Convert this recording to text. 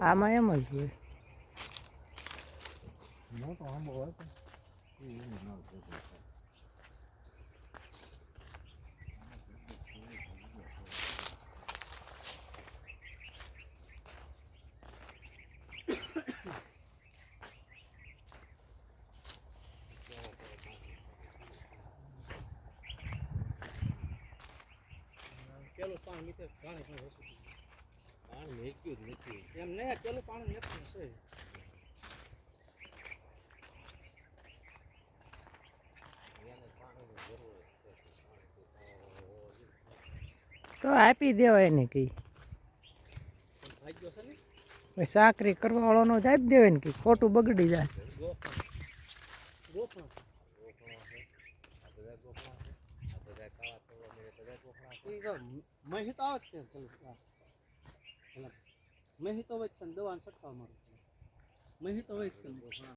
આમાં એમ જ હોય. મોટો આંબો હોય. પેલું પાણી નીકળે પાણી પણ ઓછું પાણી મેક્યું જ નથી. એમ નહીં પેલું પાણી નીકળે છે. તો આપી દેવાય ને કંઈ. ને? સાકરી કરવા વાળાનો જ આપી દેવાય ને કઈ ખોટું બગડી જાય. મહી તો આવે છે મહી તો ને દવાનો છંટકાવ મારું મહી તો ગોખણા